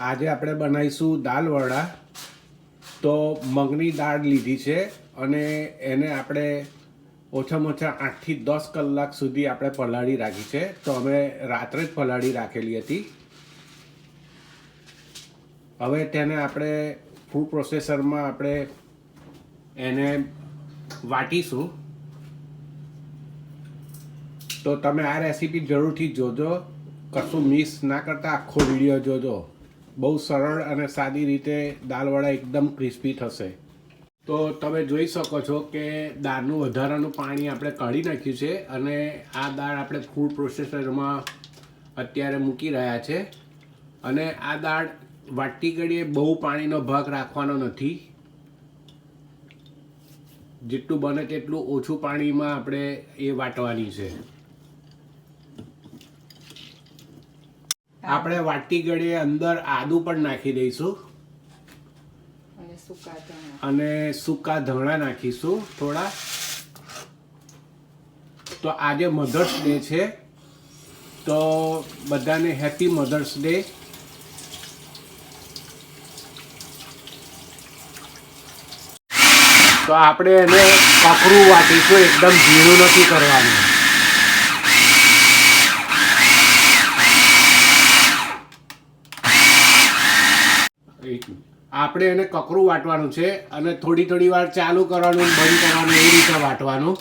આજે આપણે બનાવીશું દાલ વડા. તો મગની દાળ લીધી છે અને એને આપણે ઓછામાં ઓછા આઠથી દસ કલાક સુધી આપણે પલાળી રાખી છે. તો અમે રાત્રે જ પલાળી રાખેલી હતી. હવે તેને આપણે ફૂડ પ્રોસેસરમાં આપણે એને વાટીશું. તો તમે આ રેસીપી જરૂરથી જોજો. કશું મિસ ના કરતા આખો વીડિયો જોજો. બહુ સરળ અને સાદી રીતે દાલવડા એકદમ ક્રિસ્પી થશે. તો તમે જોઈ શકો છો કે દાળનું વધારાનું પાણી આપણે કાઢી નાખ્યું છે અને આ દાળ આપણે ફૂડ પ્રોસેસરમાં અત્યારે મૂકી રહ્યા છે. અને આ દાળ વાટતી ઘડીએ બહુ પાણીનો ભાગ રાખવાનો નથી. જેટલું બને તેટલું ઓછું પાણીમાં આપણે એ વાટવાની છે. આપણે વાટી ગળીએ અંદર આદુ પણ નાખી દઈશું. અને સૂકા ધાણા. નાખીશું થોડા. તો આજે મધર્સ ડે છે તો બધાને હેપી મધર્સ ડે. તો આપણે એને કકરું વાટીશું એકદમ ઝીણું નથી કરવાનું એક મિનિટ. આપણે એને કકરું વાટવાનું છે અને થોડી થોડી વાર ચાલુ કરવાનું, બંધ કરવાનું એ રીતે વાટવાનું.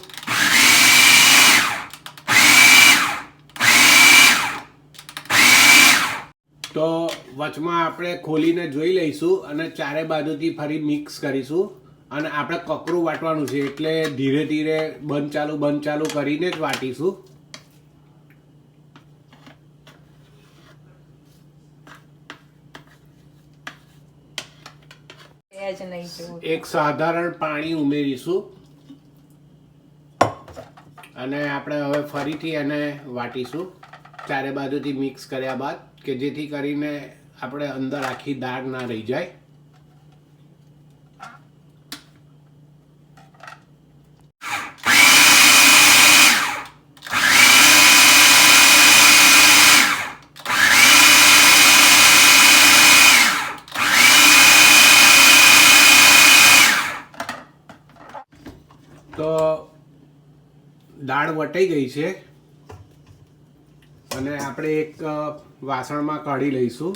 તો વચમાં આપણે ખોલીને જોઈ લઈશું અને ચારે બાજુથી ફરી મિક્સ કરીશું. અને આપણે કકરું વાટવાનું છે એટલે ધીરે ધીરે બંધ ચાલુ બંધ ચાલુ કરીને જ વાટીશું. જ નહીં જોવું. એક સાધારણ પાણી ઉમેરીશું. અને આપણે હવે ફરીથી એને વાટીશું. ચારે બાજુથી મિક્સ કર્યા બાદ કે જેથી કરીને આપણે અંદર આખી દાળ ના રહી જાય. તો દાળ વટાઈ ગઈ છે. અને આપણે એક વાસણમાં કાઢી લઈશું.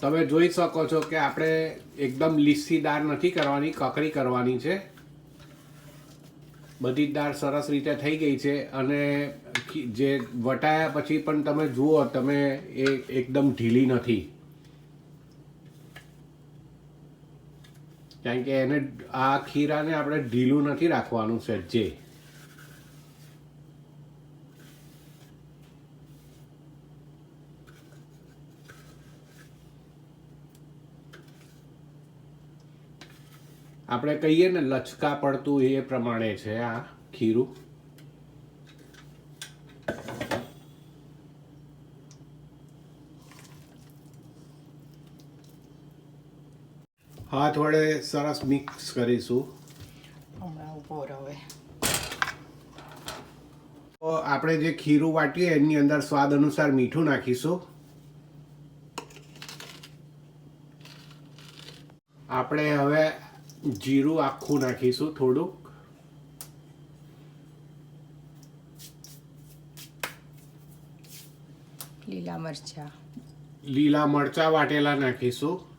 તમે જોઈ શકો છો કે આપણે એકદમ લીસી દાળ નથી કરવાની, કકરી કરવાની છે. બધી દાળ સરસ રીતે થઈ ગઈ છે અને જે વટાયા પછી પણ તમે જુઓ, તમે એ એકદમ ઢીલી નથી. કારણ કે એને આ ખીરાને આપણે ઢીલું નથી રાખવાનું સહેજે આપણે કહીએ ને, લચકા પડતું એ પ્રમાણે છે આ ખીરું. હાથ વડે સરસ મિક્સ કરીશું. હમણાં ઊભો હવે. તો આપણે જે ખીરું વાટીએ એની અંદર સ્વાદ અનુસાર મીઠું નાખીશું. આપણે હવે જીરું આખું નાખીશું થોડુંક. લીલા મરચા. લીલા મરચા વાટેલા નાખીશું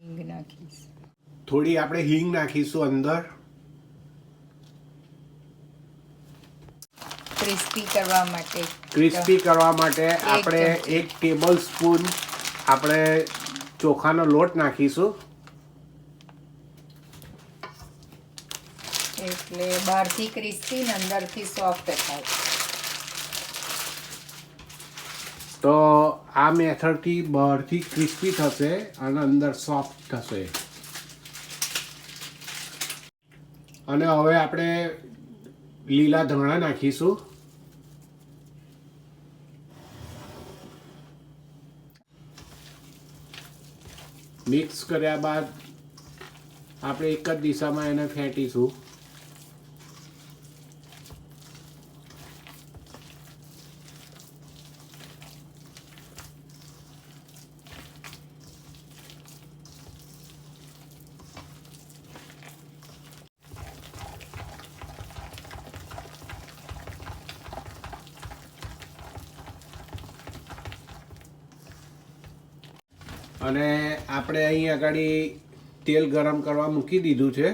હિંગ નાખીશ. થોડી આપણે હિંગ નાખીશું અંદર. ક્રિસ્પી કરવા માટે. ક્રિસ્પી કરવા માટે આપણે એક ટેબલ સ્પૂન આપણે ચોખાનો લોટ નાખીશું. એટલે બહારથી ક્રિસ્પી ને અંદરથી સોફ્ટ થાય. તો આ મેથડથી બહારથી ક્રિસ્પી થશે અને અંદર સોફ્ટ થશે. અને હવે આપણે લીલા ધાણા નાખીશું. મિક્સ કર્યા બાદ આપણે એક જ દિશામાં એને ફેંટીશું. અને આપણે અહીં આગળ તેલ ગરમ કરવા મૂકી દીધું છે.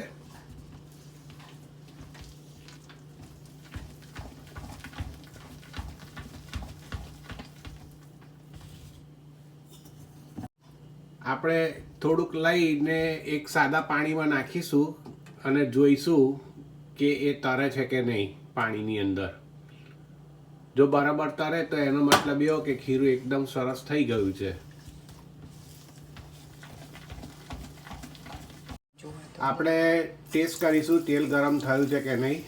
આપણે થોડુંક લઈને એક સાદા પાણીમાં નાખીશું અને જોઈશું કે એ તરે છે કે નહીં પાણીની અંદર. જો બરાબર તરે તો એનો મતલબ એવો કે ખીરું એકદમ સરસ થઈ ગયું છે જુઓ તો. આપણે ટેસ્ટ કરીશું, તેલ ગરમ થયું છે કે નહીં?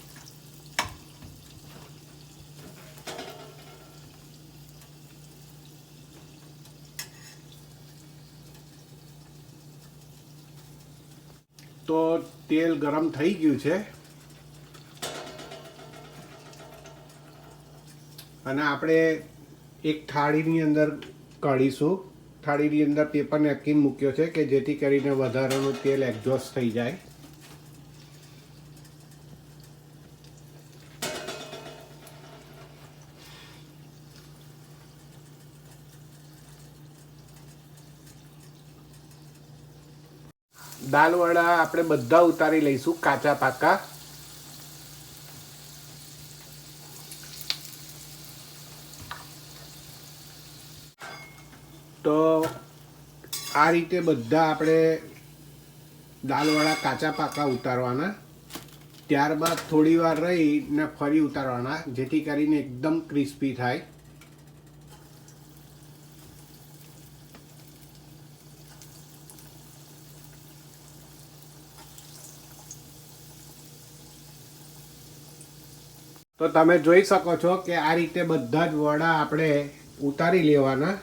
તો તેલ ગરમ થઈ ગયું છે. અને આપણે એક થાળીની અંદર કાઢીશું થાળીની અંદર પેપર નેપકિન મૂક્યો છે કે જેથી કરીને વધારાનું તેલ એક્ઝોસ્ટ થઈ જાય. દાલ વડા આપણે બધા ઉતારી લઈશું કાચા પાકા. તો આ રીતે બધા આપણે દાલવાળા કાચા પાકા ઉતારવાના. ત્યારબાદ થોડી વાર રહીને ફરી ઉતારવાના, જેથી કરીને એકદમ ક્રિસ્પી થાય. તો તમે જોઈ શકો છો કે આ રીતે બધા જ વડા આપણે ઉતારી લેવાના.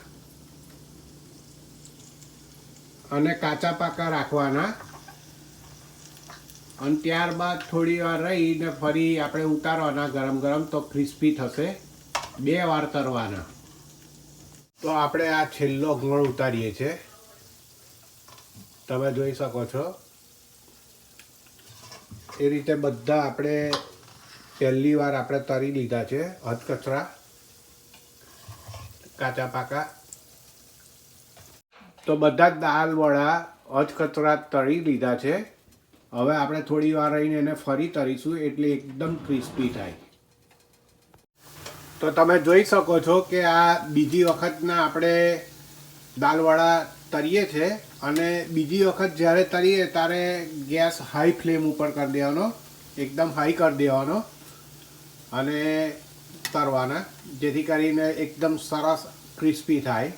અને કાચા પાકા રાખવાના. અને ત્યારબાદ થોડી વાર રહીને ફરી આપણે ઉતારવાના ગરમ ગરમ તો ક્રિસ્પી થશે. બે વાર તરવાના. તો આપણે આ છેલ્લો ગોળ ઉતારીએ છીએ તમે જોઈ શકો છો. એ રીતે બધા આપણે પહેલી વાર આપણે તરી લીધા છે, હથકચરા, કાચા પાકા. તો બધા જ દાલ વડા અધકચરા તળી લીધા છે. હવે આપણે થોડી વાર રહીને એને ફરી તરીશું, એટલે એકદમ ક્રિસ્પી થાય. તો તમે જોઈ શકો છો કે આ બીજી વખતના આપણે દાલવડા તરીએ છે અને બીજી વખત જ્યારે તરીએ ત્યારે ગેસ હાઈ ફ્લેમ ઉપર કરી દેવાનો, એકદમ હાઈ કરી દેવાનો અને તરવાના, જેથી કરીને એકદમ સરસ ક્રિસ્પી થાય.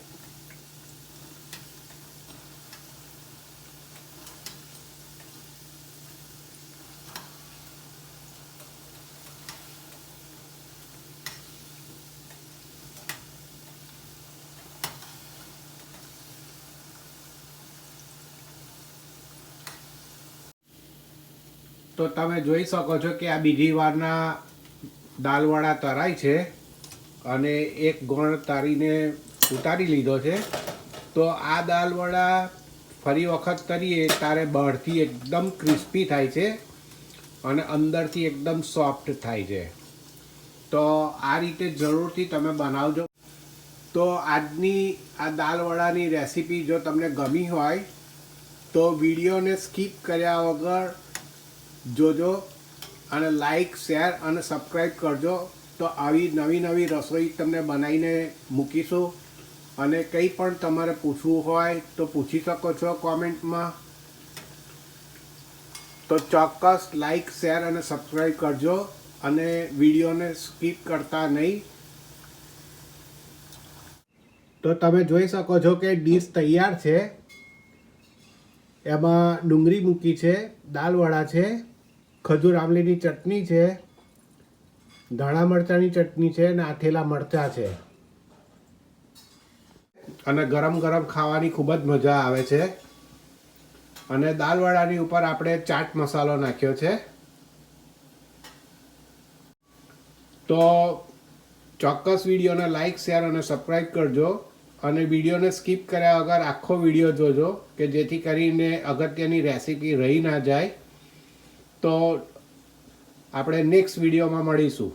તો તમે જોઈ શકો છો કે આ બીજી વારના દાલવડા તરાય છે અને એક ગોણ તારીને ઉતારી લીધો છે. તો આ દાલવડા ફરી વખત તરીએ તારે બહારથી એકદમ ક્રિસ્પી થાય છે અને અંદરથી એકદમ સોફ્ટ થાય છે. તો આ રીતે જરૂરથી તમે બનાવજો. તો આજની આ દાલવડાની રેસીપી જો તમને ગમી હોય તો વિડીયોને સ્કીપ કર્યા વગર જોજો અને લાઈક શેર અને સબસ્ક્રાઈબ કરજો. તો આવી નવી નવી રસોઈ તમને બનાવીને મૂકીશું. અને કંઈ પણ તમારે પૂછવું હોય તો પૂછી શકો છો કોમેન્ટમાં. તો ચોક્કસ લાઈક શેર અને સબસ્ક્રાઈબ કરજો અને વિડીયોને સ્કીપ કરતા નહીં. તો તમે જોઈ શકો છો કે ડીશ તૈયાર છે. એમાં ડુંગળી મૂકી છે, દાલવડા છે. ખજૂર આમલીની ચટણી છે, ધાણા મરચાંની ચટણી છે અને આથેલા મરચાં છે. અને ગરમ ગરમ ખાવાની ખૂબ જ મજા આવે છે. અને દાલવડાની ઉપર આપણે ચાટ મસાલો નાખ્યો છે. તો ચોક્કસ વિડીયોને લાઈક, શેર અને સબસ્ક્રાઈબ કરજો. અને વિડીયોને સ્કીપ કર્યા વગર આખો વીડિયો જોજો, કે જેથી કરીને અગત્યની રેસીપી રહી ના જાય. તો આપણે નેક્સ્ટ વિડીયોમાં મળીશું.